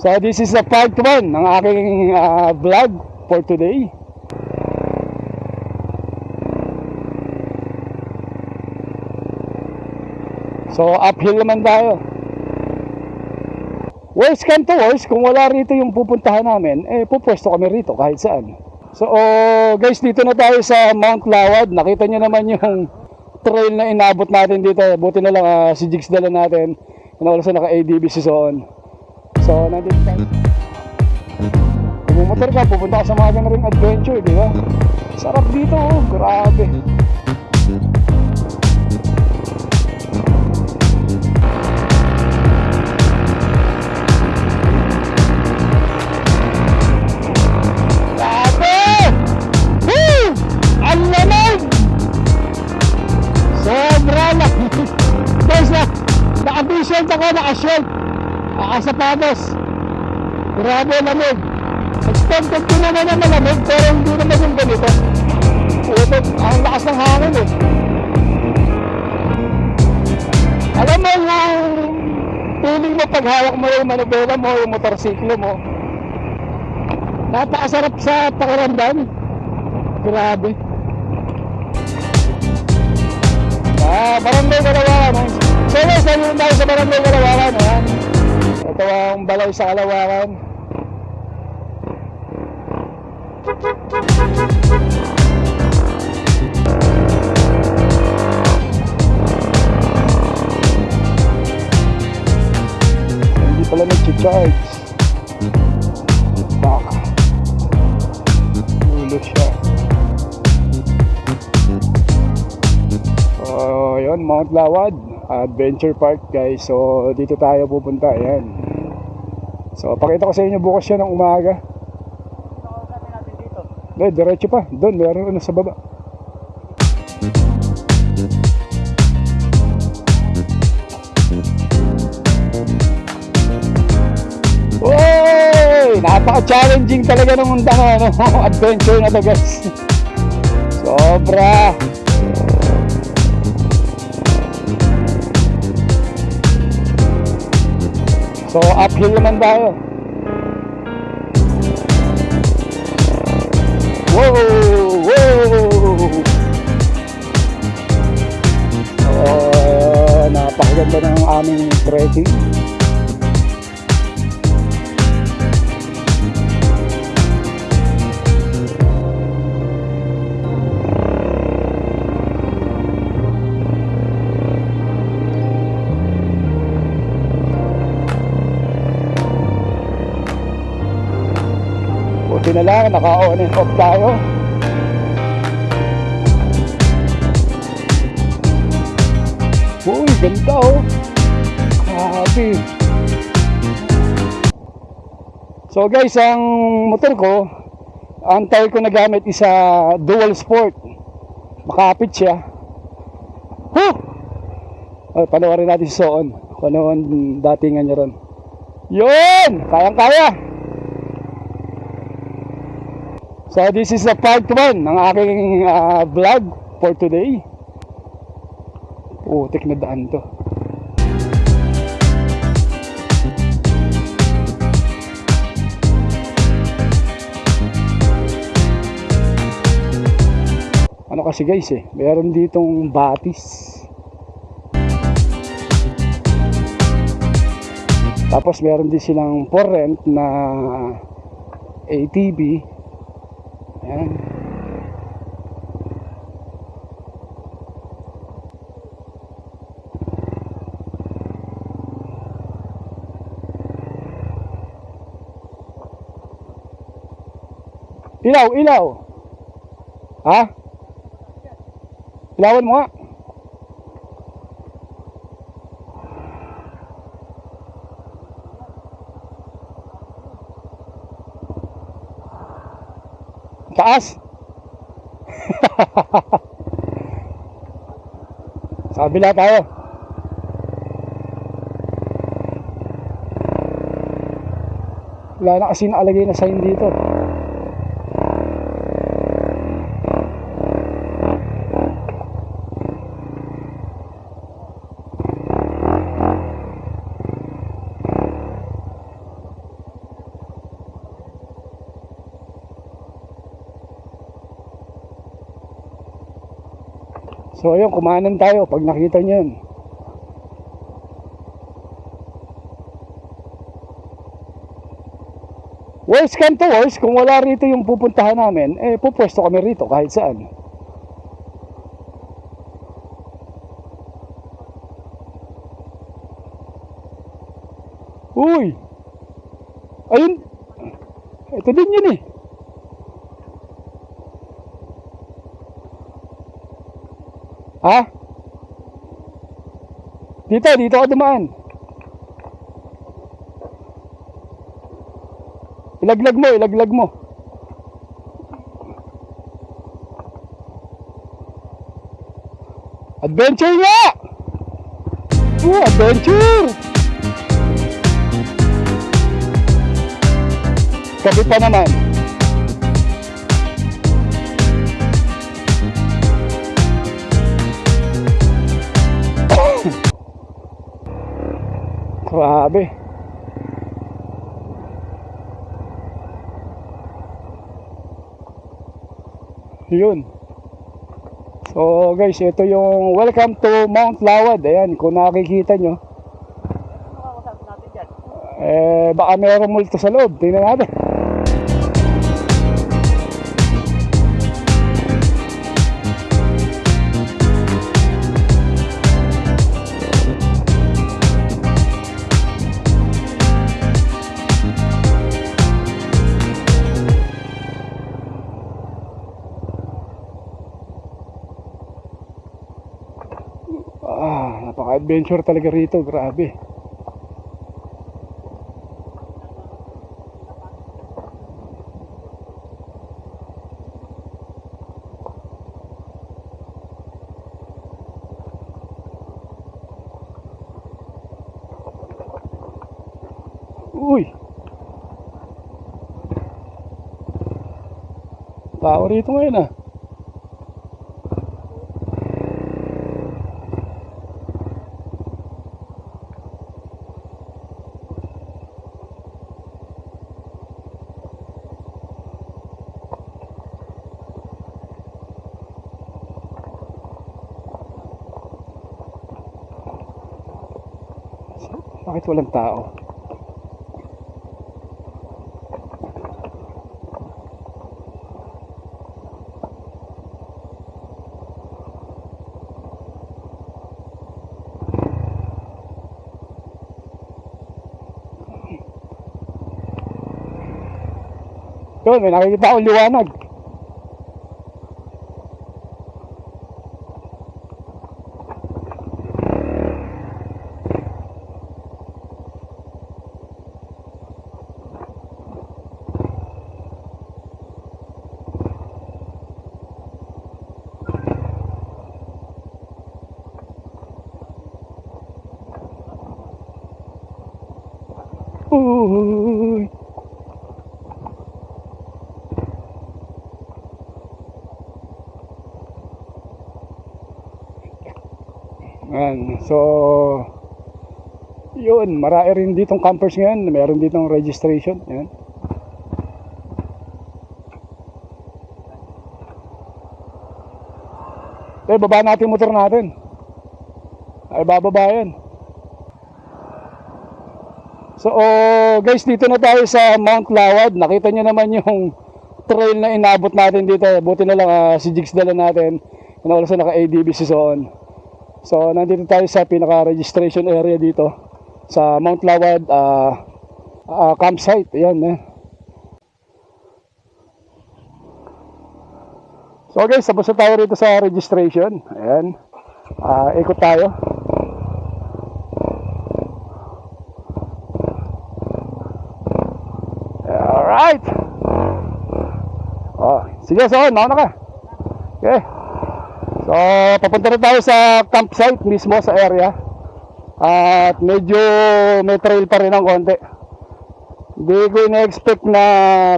So this is the part 1 ng aking ah, vlog for today. So uphill naman tayo. Worst come to worst, kung wala rito yung pupuntahan namin, eh pupwesto kami rito kahit saan. So oh, guys, dito na tayo sa Mount Lawad. Nakita nyo naman yung trail na inabot natin dito. Buti na lang ah, si Jigs dala natin. Nawala sa naka-ADB si Soon. So, nandito tayo. Kung bumotor ka, pupunta ka sa mga ganun adventure, di ba? Sarap dito, oh. Grabe. Sobra lang! Guys, na, naka-vision ako, naka-shirt. Nakasapatos. Grabe lamig. Expected ko naman na malamig, pero hindi naman yung ganito. Ito, ang lakas ng hangin eh. Alam mo yung feeling mo pag hawak mo yung manubela mo, yung motorsiklo mo, napakasarap sa pakiramdam. Grabe. Ah, barangay Kalawakan. So guys, nandito tayo sa barangay Kalawakan. Ayan. Ito ang balay sa Kalawakan. Hindi pala nag-charge. Baka. Ulo siya. So, yun, Mount Lawad, Adventure Park guys. So, dito tayo pupunta. Ayan. So, pakita ko sa inyo bukas siya ng umaga. Hindi, diretso pa. Doon, meron ano sa baba. Uy! Napaka-challenging talaga ng undang ano, adventure na to guys. Sobra! So uphill naman tayo. Wow! Wow! Oh, napakaganda ng aming trekking. Buti na lang, naka-on and off tayo. Uy, ganda oh. Grabe. So guys, ang motor ko, ang tire ko na gamit is a dual sport. Makapit siya. Huh! Oh, panoorin natin Soon. Kung ano ang datingan niya ron. Yun! Kayang-kaya! So this is the part 1 ng aking ah, vlog for today. Putik na daan to. Ano kasi guys eh, meron ditong batis. Tapos meron din silang for rent na ATV. Ayan. Ilaw, ilaw. Ha? Ilawan mo nga. Taas. Sa kabila tayo. Wala na kasi nakalagay na sign dito. So ayun, kumanan tayo pag nakita niyo yun. Worst come to worst, kung wala rito yung pupuntahan namin, eh pupwesto kami rito kahit saan. Uy! Ayun! Ito din yun eh. Ha? Dito, dito ka dumaan. Ilaglag mo, ilaglag mo. Adventure nga! Oh, adventure! Gabi pa naman. Grabe. Yun. So guys, ito yung welcome to Mount Lawad. Ayan, kung nakikita nyo. Eh, baka mayroong multo sa loob. Tingnan natin. Napaka-adventure talaga rito. Grabe. Uy! Tao rito ngayon ah. Walang tao? Yun, may nakikita akong liwanag. Uy. Ayan, so yun, marami rin ditong campers ngayon, meron ditong registration, ayan. Eh, baba natin motor natin. Ay, bababa yan. So, oh, guys, dito na tayo sa Mount Lawad. Nakita nyo naman yung trail na inabot natin dito. Buti na lang ah, si Jigs dala natin. Nawala sa naka-ADB si Soon. So, nandito tayo sa pinaka-registration area dito sa Mount Lawad ah, ah, campsite. Ayan, eh. So guys, tapos tayo rito sa registration. Ayan. Ah, ikot tayo. Alright. Oh, sige, so, nauna ka. Okay. So, papunta na tayo sa campsite mismo sa area. At medyo may trail pa rin ng konti. Hindi ko ina-expect na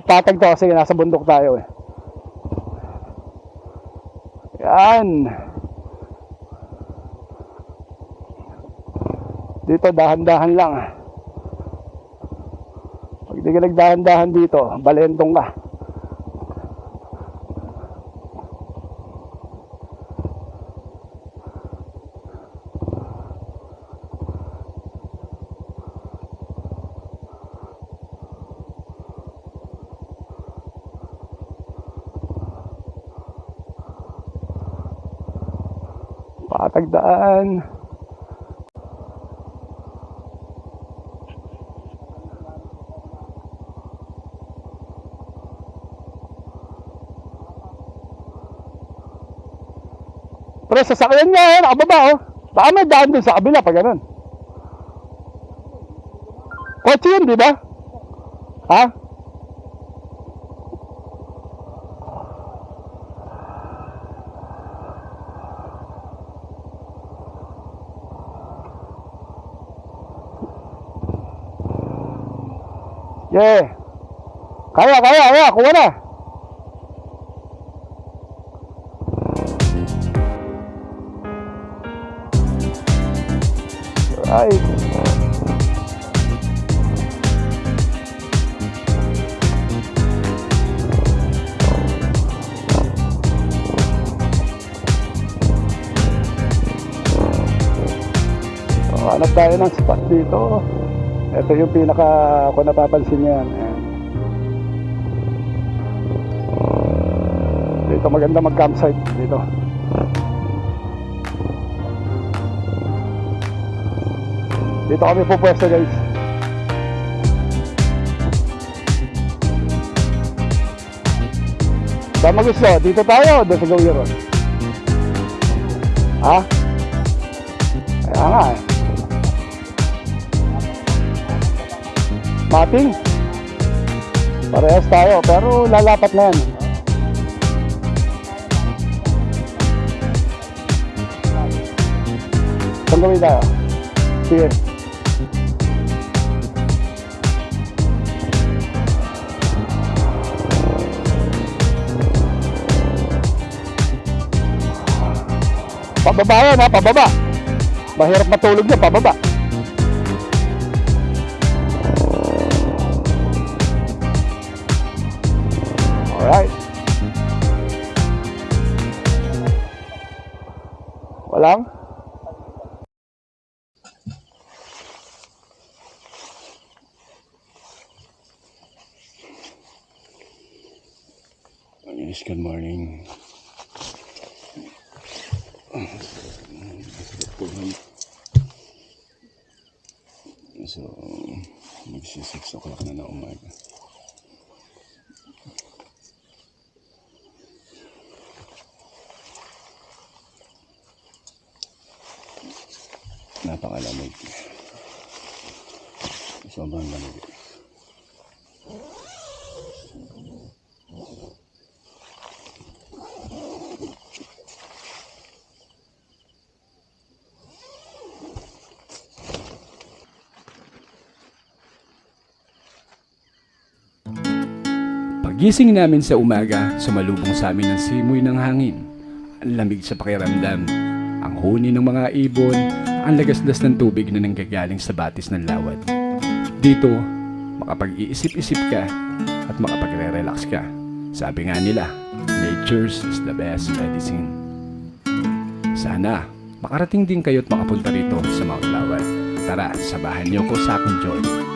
patag to kasi nasa bundok tayo eh. Yan. Dito dahan-dahan lang. Hindi ka nagdahan-dahan dito. Balentong ka. patagdaan Pero sasakyan niya, eh, nakababa oh. Baka may daan dun sa kabila pag ganun. Kotse yun, di ba? Ha? Yeah. Kaya, kaya, kaya. Kuha na. Hanap tayo ng spot dito. Ito yung pinaka, kung napapansin yan. Dito maganda mag-campsite dito. Dito kami pupwesto guys. Mo gusto? Dito tayo doon sa Gawiron? Ha? Kaya nga eh. Mating. Parehas tayo, pero lalapat na yan. Saan gawin tayo? Sige. Pababa yan ha, pababa. Mahirap matulog yan, pababa. Walang? Yes, good morning. So, magsi 6 o'clock na na umaga. Napakalamig. Sobrang lamig. Pagising namin sa umaga, sumalubong sa amin ang simoy ng hangin. Ang lamig sa pakiramdam. Ang huni ng mga ibon, ang lagasdas ng tubig na nanggagaling sa batis ng lawad. Dito, makapag-iisip-isip ka at makapagre-relax ka. Sabi nga nila, nature's is the best medicine. Sana, makarating din kayo at makapunta rito sa Mount Lawad. Tara, sabahan niyo ko sa aking joy.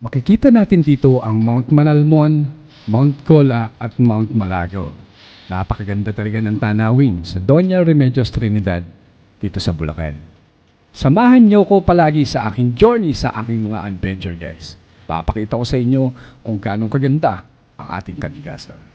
Makikita natin dito ang Mount Manalmon, Mount Cola at Mount Malago. Napakaganda talaga ng tanawin sa Doña Remedios Trinidad dito sa Bulacan. Samahan niyo ko palagi sa aking journey sa aking mga adventure guys. Papakita ko sa inyo kung gaano kaganda ang ating kalikasan.